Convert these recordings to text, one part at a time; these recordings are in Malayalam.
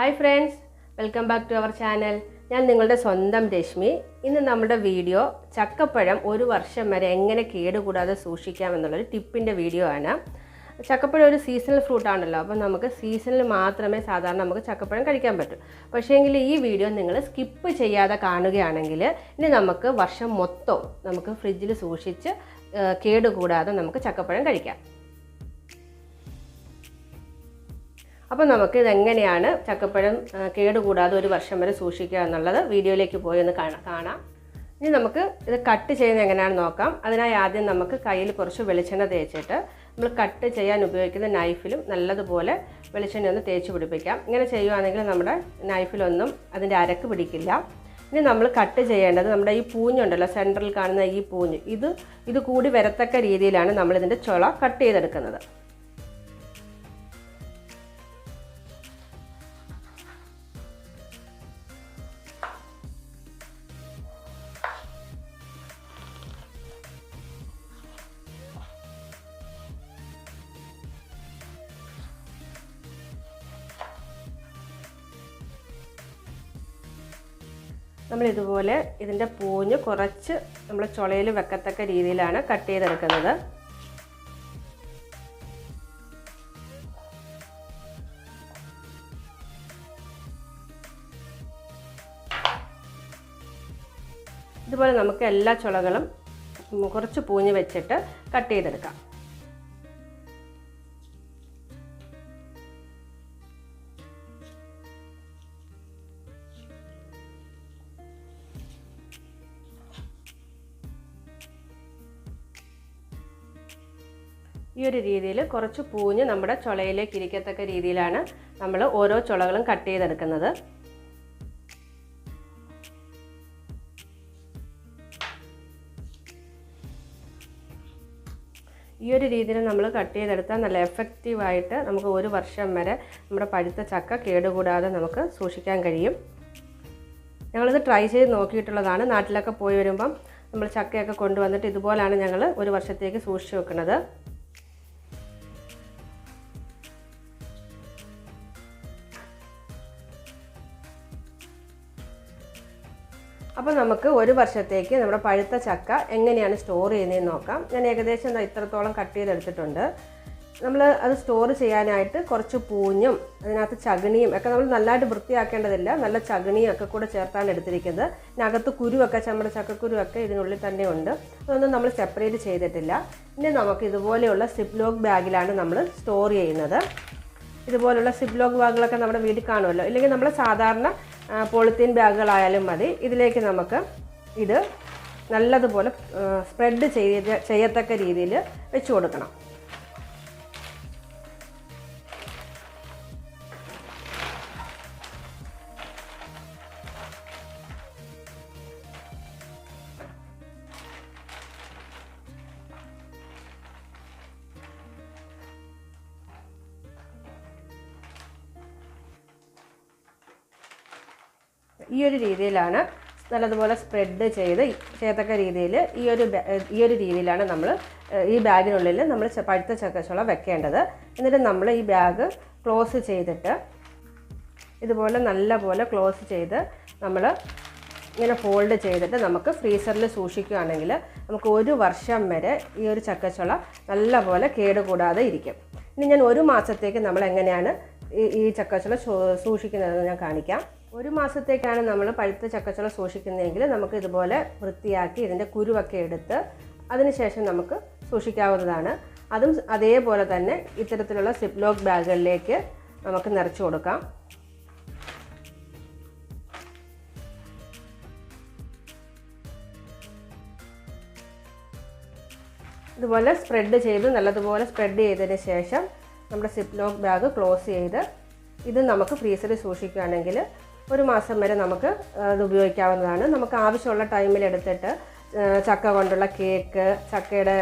Hi friends welcome back to our channel ഞാൻ നിങ്ങളുടെ സ്വന്തം രശ്മി. ഇന്ന് നമ്മുടെ വീഡിയോ ചക്കപ്പഴം ഒരു വർഷം വരെ എങ്ങനെ കേടുകൂടാതെ സൂക്ഷിക്കാം എന്നുള്ളൊരു ടിപ്പിന്റെ വീഡിയോ ആണ്. ചക്കപ്പഴം ഒരു സീസണൽ ഫ്രൂട്ട് ആണല്ലോ അപ്പം നമുക്ക് സീസണിൽ മാത്രമേ സാധാരണ നമുക്ക് ചക്കപ്പഴം കഴിക്കാൻ പറ്റൂ. പക്ഷേങ്കിൽ ഈ വീഡിയോ നിങ്ങൾ സ്കിപ്പ് ചെയ്യാതെ കാണുകയാണെങ്കിൽ ഇനി നമുക്ക് വർഷം മൊത്തം നമുക്ക് ഫ്രിഡ്ജിൽ സൂക്ഷിച്ച് കേടുകൂടാതെ നമുക്ക് ചക്കപ്പഴം കഴിക്കാം. അപ്പോൾ നമുക്ക് ഇതെങ്ങനെയാണ് ചക്കപ്പഴം കേടുകൂടാതെ ഒരു വർഷം വരെ സൂക്ഷിക്കുക എന്നുള്ളത് വീഡിയോയിലേക്ക് പോയി ഒന്ന് കാണാം ഇനി നമുക്ക് ഇത് കട്ട് ചെയ്യുന്നത് എങ്ങനെയാണെന്ന് നോക്കാം. അതിനായി ആദ്യം നമുക്ക് കയ്യിൽ കുറച്ച് വെളിച്ചെണ്ണ തേച്ചിട്ട് നമ്മൾ കട്ട് ചെയ്യാൻ ഉപയോഗിക്കുന്ന നൈഫിലും നല്ലതുപോലെ വെളിച്ചെണ്ണ ഒന്ന് തേച്ച് പിടിപ്പിക്കാം. ഇങ്ങനെ ചെയ്യുവാണെങ്കിൽ നമ്മുടെ നൈഫിലൊന്നും അതിന്റെ അരക്ക് പിടിക്കില്ല. ഇനി നമ്മൾ കട്ട് ചെയ്യേണ്ടത് നമ്മുടെ ഈ പൂഞ്ഞുണ്ടല്ലോ സെന്ററിൽ കാണുന്ന ഈ പൂഞ്ഞ്. ഇത് ഇത് കൂടി വരത്തക്ക രീതിയിലാണ് നമ്മളിതിന്റെ ചുള കട്ട് ചെയ്തെടുക്കുന്നത്. നമ്മൾ ഇതുപോലെ ഇതിന്റെ പൂഞ്ഞ് കുറച്ച് നമ്മൾ ചുളയിൽ വെക്കത്തക്ക രീതിയിലാണ് കട്ട് ചെയ്തെടുക്കുന്നത്. ഇതുപോലെ നമുക്ക് എല്ലാ ചുളകളും കുറച്ച് പൂഞ്ഞ് വെച്ചിട്ട് കട്ട് ചെയ്തെടുക്കാം. ഈ ഒരു രീതിയിൽ കുറച്ച് പൂഞ്ഞ് നമ്മുടെ ചുളയിലേക്ക് ഇരിക്കത്തക്ക രീതിയിലാണ് നമ്മൾ ഓരോ ചുളകളും കട്ട് ചെയ്തെടുക്കുന്നത്. ഈ ഒരു രീതിയിൽ നമ്മൾ കട്ട് ചെയ്തെടുത്താൽ നല്ല എഫക്റ്റീവായിട്ട് നമുക്ക് ഒരു വർഷം വരെ നമ്മുടെ പഴുത്ത ചക്ക കേടുകൂടാതെ നമുക്ക് സൂക്ഷിക്കാൻ കഴിയും. ഞങ്ങളിത് ട്രൈ ചെയ്ത് നോക്കിയിട്ടുള്ളതാണ്. നാട്ടിലൊക്കെ പോയി വരുമ്പം നമ്മൾ ചക്കയൊക്കെ കൊണ്ടുവന്നിട്ട് ഇതുപോലാണ് ഞങ്ങൾ ഒരു വർഷത്തേക്ക് സൂക്ഷിച്ച് വെക്കുന്നത്. അപ്പോൾ നമുക്ക് ഒരു വർഷത്തേക്ക് നമ്മുടെ പഴുത്ത ചക്ക എങ്ങനെയാണ് സ്റ്റോർ ചെയ്യുന്നതെന്ന് നോക്കാം. ഞാൻ ഏകദേശം ഇത്രത്തോളം കട്ട് ചെയ്തെടുത്തിട്ടുണ്ട്. നമ്മൾ അത് സ്റ്റോർ ചെയ്യാനായിട്ട് കുറച്ച് പൂഞ്ഞും അതിനകത്ത് ചകിണിയും ഒക്കെ നമ്മൾ നല്ലതായിട്ട് വൃത്തിയാക്കേണ്ടതില്ല. നല്ല ചകിണിയും ഒക്കെ കൂടെ ചേർത്താണ് എടുത്തിരിക്കുന്നത്. ഇതിനകത്ത് കുരുവൊക്കെ നമ്മുടെ ചക്കക്കുരുവൊക്കെ ഇതിനുള്ളിൽ തന്നെ ഉണ്ട്. അതൊന്നും നമ്മൾ സെപ്പറേറ്റ് ചെയ്തിട്ടില്ല. പിന്നെ നമുക്ക് ഇതുപോലെയുള്ള സിപ്ലോക്ക് ബാഗിലാണ് നമ്മൾ സ്റ്റോർ ചെയ്യുന്നത്. ഇതുപോലുള്ള സിപ്ലോക്ക് ബാഗുകളൊക്കെ നമ്മുടെ വീട്ടിൽ കാണുമല്ലോ. ഇല്ലെങ്കിൽ നമ്മൾ സാധാരണ പോളിത്തീൻ ബാഗുകളായാലും മതി. ഇതിലേക്ക് നമുക്ക് ഇത് നല്ലതുപോലെ സ്പ്രെഡ് ചെയ്ത് ചെയ്യത്തക്ക രീതിയിൽ വെച്ച് കൊടുക്കണം. ഈ ഒരു രീതിയിലാണ് നല്ലതുപോലെ സ്പ്രെഡ് ചെയ്ത് ചെയ്യത്തക്ക രീതിയിൽ ഈ ഒരു ഈ ഒരു രീതിയിലാണ് നമ്മൾ ഈ ബാഗിനുള്ളിൽ നമ്മൾ പഴുത്ത ചക്കച്ചുള വെക്കേണ്ടത്. എന്നിട്ട് നമ്മൾ ഈ ബാഗ് ക്ലോസ് ചെയ്തിട്ട് ഇതുപോലെ നല്ലപോലെ ക്ലോസ് ചെയ്ത് നമ്മൾ ഇങ്ങനെ ഫോൾഡ് ചെയ്തിട്ട് നമുക്ക് ഫ്രീസറിൽ സൂക്ഷിക്കുകയാണെങ്കിൽ നമുക്ക് ഒരു വർഷം വരെ ഈ ഒരു ചക്കച്ചുള നല്ലപോലെ കേടുകൂടാതെ ഇരിക്കും. ഇനി ഞാൻ ഒരു മാസത്തേക്ക് നമ്മൾ എങ്ങനെയാണ് ഈ ഈ ചക്കച്ചുള സൂക്ഷിക്കുന്നതെന്ന് ഞാൻ കാണിക്കാം. ഒരു മാസത്തേക്കാണ് നമ്മൾ പഴുത്ത ചക്കച്ചുള സൂക്ഷിക്കുന്നതെങ്കിൽ നമുക്ക് ഇതുപോലെ വൃത്തിയാക്കി ഇതിന്റെ കുരുവൊക്കെ എടുത്ത് അതിനുശേഷം നമുക്ക് സൂക്ഷിക്കാവുന്നതാണ്. അതും അതേപോലെ തന്നെ ഇത്തരത്തിലുള്ള സിപ്ലോക്ക് ബാഗുകളിലേക്ക് നമുക്ക് നിറച്ചു കൊടുക്കാം. ഇതുപോലെ സ്പ്രെഡ് ചെയ്ത് നല്ലതുപോലെ സ്പ്രെഡ് ചെയ്തതിന് ശേഷം നമ്മുടെ സിപ്ലോക്ക് ബാഗ് ക്ലോസ് ചെയ്ത് ഇത് നമുക്ക് ഫ്രീസറിൽ സൂക്ഷിക്കുകയാണെങ്കിൽ ഒരു മാസം വരെ നമുക്ക് അത് ഉപയോഗിക്കാവുന്നതാണ്. നമുക്ക് ആവശ്യമുള്ള ടൈമിൽ എടുത്തിട്ട് ചക്ക കൊണ്ടുള്ള കേക്ക് ചക്കയുടെ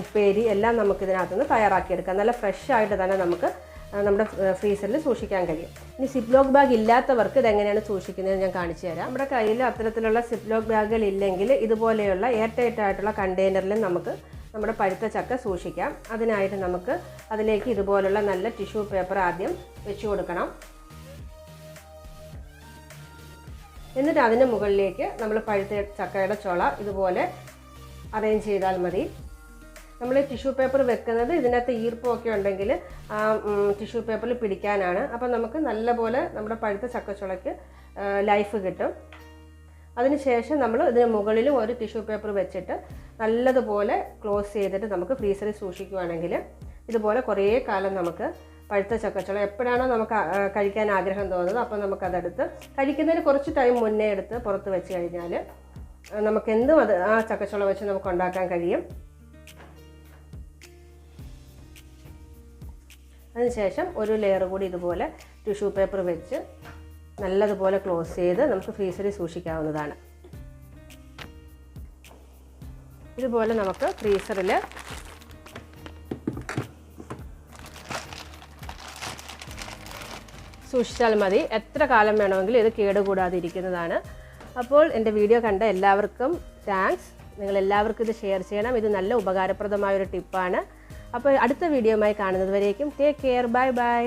ഉപ്പേരി എല്ലാം നമുക്ക് ഇതിനകത്തുനിന്ന് തയ്യാറാക്കിയെടുക്കാം. നല്ല ഫ്രഷ് ആയിട്ട് തന്നെ നമുക്ക് നമ്മുടെ ഫ്രീസറിൽ സൂക്ഷിക്കാൻ കഴിയും. ഇനി സിപ്ലോക്ക് ബാഗ് ഇല്ലാത്തവർക്ക് ഇതെങ്ങനെയാണ് സൂക്ഷിക്കുന്നത് ഞാൻ കാണിച്ചു തരാം. നമ്മുടെ കയ്യിൽ അത്തരത്തിലുള്ള സിപ്ലോക്ക് ബാഗുകൾ ഇല്ലെങ്കിൽ ഇതുപോലെയുള്ള എയർ ടൈറ്റ് ആയിട്ടുള്ള കണ്ടെയ്നറിൽ നമുക്ക് നമ്മുടെ പഴുത്ത ചക്ക സൂക്ഷിക്കാം. അതിനായിട്ട് നമുക്ക് അതിലേക്ക് ഇതുപോലുള്ള നല്ല ടിഷ്യൂ പേപ്പർ ആദ്യം വെച്ച് കൊടുക്കണം. എന്നിട്ട് അതിന്റെ മുകളിലേക്ക് നമ്മൾ പഴുത്ത ചക്കയുടെ ചുള ഇതുപോലെ അറേഞ്ച് ചെയ്താൽ മതി. നമ്മൾ ടിഷ്യൂ പേപ്പർ വെക്കുന്നത് ഇതിനകത്ത് ഈർപ്പമൊക്കെ ഉണ്ടെങ്കിൽ ആ ടിഷ്യൂ പേപ്പറിൽ പിടിക്കാനാണ്. അപ്പം നമുക്ക് നല്ലപോലെ നമ്മുടെ പഴുത്ത ചക്കച്ചുളയ്ക്ക് ലൈഫ് കിട്ടും. അതിനുശേഷം നമ്മൾ ഇതിന് മുകളിലും ഒരു ടിഷ്യൂ പേപ്പർ വെച്ചിട്ട് നല്ലതുപോലെ ക്ലോസ് ചെയ്തിട്ട് നമുക്ക് ഫ്രീസറിൽ സൂക്ഷിക്കുകയാണെങ്കിൽ ഇതുപോലെ കുറേ കാലം നമുക്ക് പഴുത്ത ചക്കച്ചുള. എപ്പോഴാണോ നമുക്ക് കഴിക്കാൻ ആഗ്രഹം തോന്നുന്നത് അപ്പോൾ നമുക്കതെടുത്ത് കഴിക്കുന്നതിന് കുറച്ച് ടൈം മുന്നേ എടുത്ത് പുറത്ത് വെച്ച് കഴിഞ്ഞാൽ നമുക്ക് എന്തും അത് ആ ചക്കച്ചുള വെച്ച് നമുക്ക് ഉണ്ടാക്കാൻ കഴിയും. അതിനുശേഷം ഒരു ലെയർ കൂടി ഇതുപോലെ ടിഷ്യൂ പേപ്പർ വെച്ച് നല്ലതുപോലെ ക്ലോസ് ചെയ്ത് നമുക്ക് ഫ്രീസറിൽ സൂക്ഷിക്കാവുന്നതാണ്. ഇതുപോലെ നമുക്ക് ഫ്രീസറിൽ സൂക്ഷിച്ചാൽ മതി. എത്ര കാലം വേണമെങ്കിലും ഇത് കേടുകൂടാതെ ഇരിക്കുന്നതാണ് അപ്പോൾ എന്റെ വീഡിയോ കണ്ട എല്ലാവർക്കും താങ്ക്സ് നിങ്ങൾ എല്ലാവർക്കും ഇത് ഷെയർ ചെയ്യണം. ഇത് നല്ല ഉപകാരപ്രദമായൊരു ടിപ്പാണ് അപ്പോൾ അടുത്ത വീഡിയോയുമായി കാണുന്നത് വരേക്കും ടേക്ക് കെയർ ബൈ ബൈ